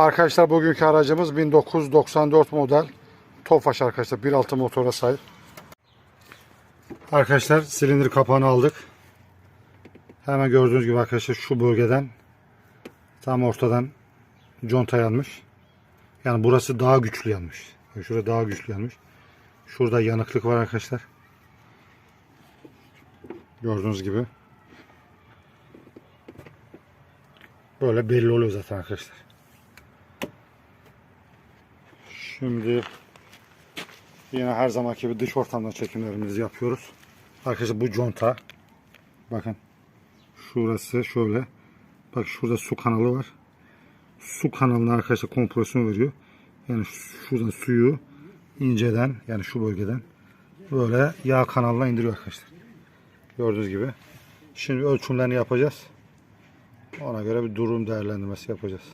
Arkadaşlar bugünkü aracımız 1994 model Tofaş arkadaşlar 1.6 motora sahip. Arkadaşlar silindir kapağını aldık. Hemen gördüğünüz gibi arkadaşlar şu bölgeden tam ortadan conta yanmış. Yani burası daha güçlü yanmış. Şurada daha güçlü yanmış. Şurada yanıklık var arkadaşlar. Gördüğünüz gibi. Böyle belli oluyor zaten arkadaşlar. Şimdi yine her zamanki gibi dış ortamdan çekimlerimizi yapıyoruz. Arkadaşlar bu conta. Bakın. Şurası şöyle. Bak şurada su kanalı var. Su kanalına arkadaşlar kompresyon veriyor. Yani şuradan suyu inceden yani şu bölgeden böyle yağ kanalına indiriyor arkadaşlar. Gördüğünüz gibi. Şimdi ölçümlerini yapacağız. Ona göre bir durum değerlendirmesi yapacağız.